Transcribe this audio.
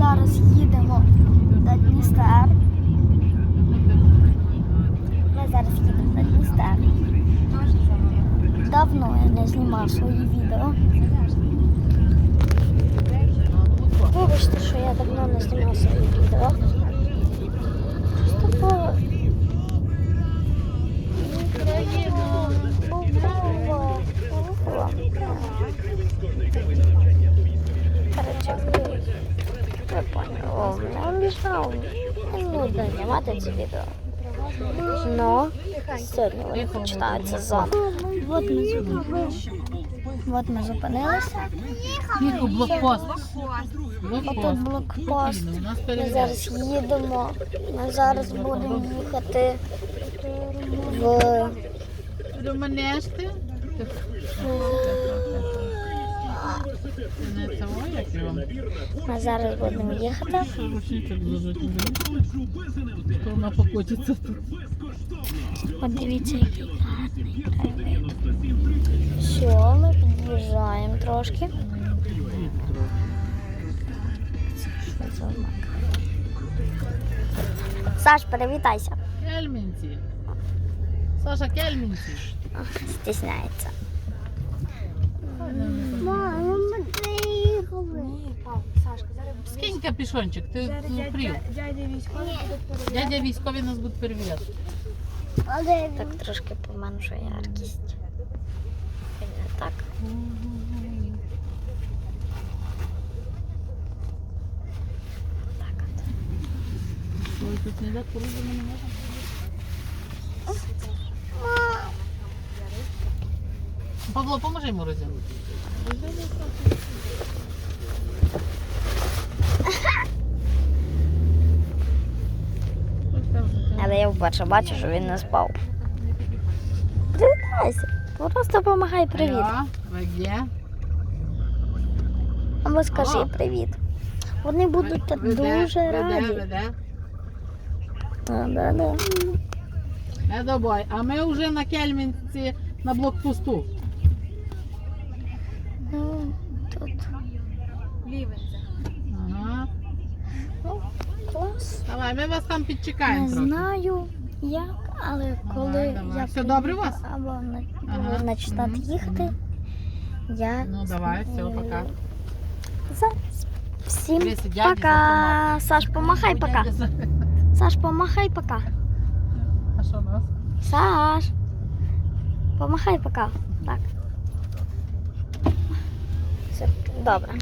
зараз їдемо до Дністер. Ми зараз їдемо до Дністер. Давно я не знімав свої відео. Вибачте, що я давно не знімав свої відео. Обіжав. Нудно знімати це відео. Но сьогодні вони починаються заново. Вот ми зупинилися. Вот ми зупинилися. Тихо, блокпост. Отут Блокпост. Ми зараз їдемо. Ми зараз будемо їхати в Романешти. Не ми зараз будемо їхати. Що вона покотиться тут. От дивіться, який гарний краєвид. Все, ми під'їжджаємо трошки. Що за? Саш, привітайся. Кельмінці. Саша, кельмінці. Стісняється. Мама, ми приїхали. Скинь капюшончик, ти прив. Дядя військові нас будуть перевіряти. Так трошки поменшує яркість. І не Так. Так от. Ой, тут не дати порізано не можна. Павло, поможи йому розігнути. Але я вперше бачу, що він не спав. Привітайся. Просто помагай привіт. Або скажи привіт. Вони будуть так дуже раді. Ви де? А, да, да. А ми вже на Кельмінці на блокпосту. Ну, тут. Ага. Ну, клас. Давай, ми вас там Не підчекаємо трохи. знаю як, але коли Давай, давай. я Все добре у вас? або на, Ага, починати мгм, їхати, я Ну давай, все, пока. Зараз. Всім дяді пока. Саш, помахай пока. Саш, помахай пока. А що у нас? Саш. Помахай пока. Так. Все, добре.